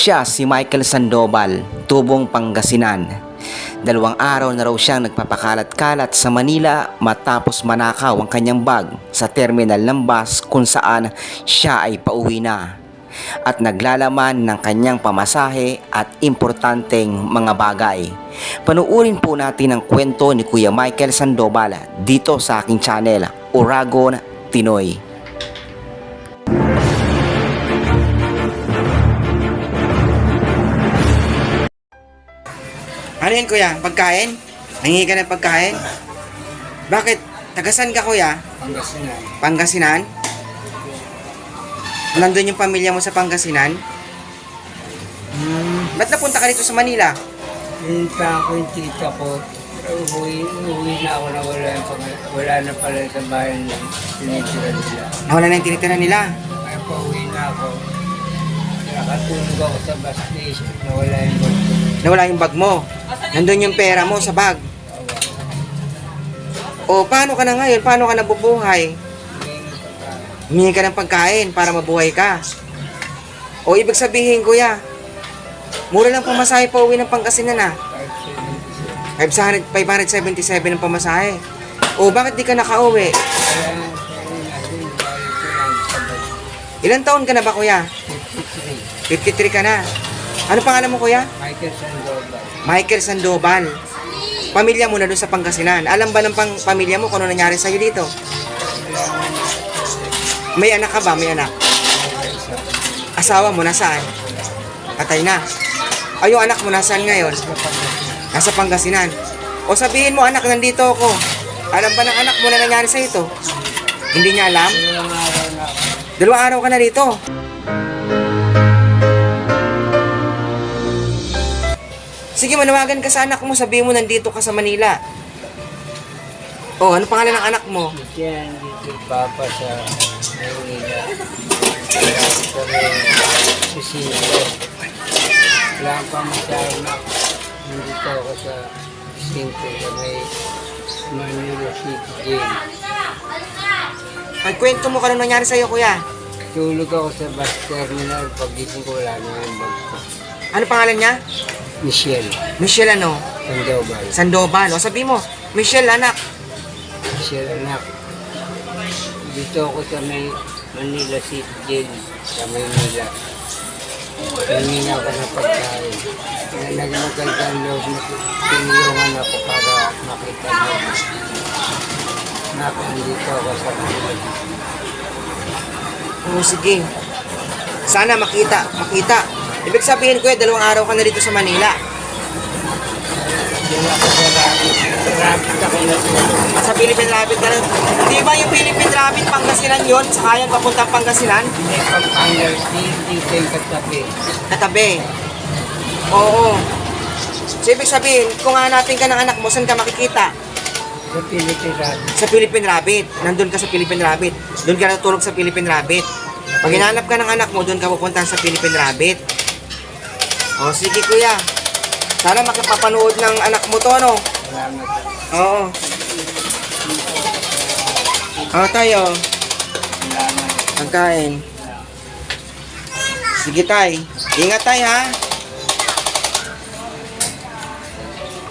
Siya si Michael Sandoval, tubong Pangasinan. Dalawang araw na raw siyang nagpapakalat-kalat sa Manila matapos manakaw ang kanyang bag sa terminal ng bus kung saan siya ay pauwi na at naglalaman ng kanyang pamasahe at importanteng mga bagay. Panuurin po natin ang kwento ni Kuya Michael Sandoval dito sa aking channel, Uragon Tinoy. Ano yan kuya? Pagkain? Nangingi ka ng pagkain? Bakit? Tagasan ka kuya? Pangasinan. Pangasinan? Nandun yung pamilya mo sa Pangasinan? Hmm, ba't napunta ka dito sa Manila? Pinunta ko yung tita ko. Uwi, uwi na ako na wala, wala na pala sa bahay na tinitira nila. Nawala na yung tinitira nila. Kaya pa uwi na ako. Nakatulog ako sa bus station na wala yung bag ko. Nawala yung bag mo. Nandun yung pera mo sa bag. O, paano ka na ngayon? Paano ka nabubuhay? Humingi ka ng pagkain para mabuhay ka. O, ibig sabihin, kuya, mura lang pamasahe pa uwi ng Pangasinan ah. 500, 577 ang pamasahe. O, bakit di ka nakauwi? Ilan taon ka na ba, kuya? 53. 53 ka na. Ano pangalan mo, kuya? Michael Sandoval. Michael Sandoval. Pamilya mo na doon sa Pangasinan. Alam ba ng pang pamilya mo kung ano nangyari sa'yo dito? May anak ka ba? May anak? Asawa mo nasaan? Patay na. Ay, yung anak mo nasaan ngayon? Nasa Pangasinan. O sabihin mo, anak, nandito ako. Alam ba ng anak mo na nangyari sa ito? Hindi niya alam? Dalawang araw na ako. Dalawang araw ka na dito. Sige, manawagan ka sa anak mo. Sabihin mo, nandito ka sa Manila. Oh, ano pangalan ng anak mo? Siya dito papa sa Maynila. Sa Sicilio. Wala pa masyado na nandito ako sa Cinco sa may Manila City Jail. Nagkwento mo ka nung nangyari sa'yo, kuya. Tulog ako sa bus terminal. Pagising ko wala na yung bag ko. Ano pangalan niya? Michelle. Michelle ano? Sandoval. Sandoval. O, sabi mo, Michelle, anak. Michelle anak. Dito ako sa may Manila City Jail. Sa Maynila. Tingin ako ng pagkain. Na nagmagandang loob na tinulungan ako para makita mo. Nakandito ako sa Manila. Oo, sige. Sana makita, makita. Ibig sabihin, kuya, dalawang araw ka na dito sa Manila. Sa Philippine Rabbit na. Di ba yung Philippine Rabbit, Pangasinan yun? Sakayan papuntang Pangasinan? Hindi Pampanga, dito yung katabi. Katabi. Oo. So, ibig sabihin, kung hanapin ka ng anak mo, saan ka makikita? Sa Philippine Rabbit. Sa Philippine Rabbit. Nandun ka sa Philippine Rabbit. Doon ka natulog sa Philippine Rabbit. Pag hinanap ka ng anak mo, doon ka pupunta sa Philippine Rabbit. O, sige kuya. Sana makapapanood ng anak mo to, no? Oo. Oo, tayo. Pagkain. Sige, tay. Ingat tay, ha?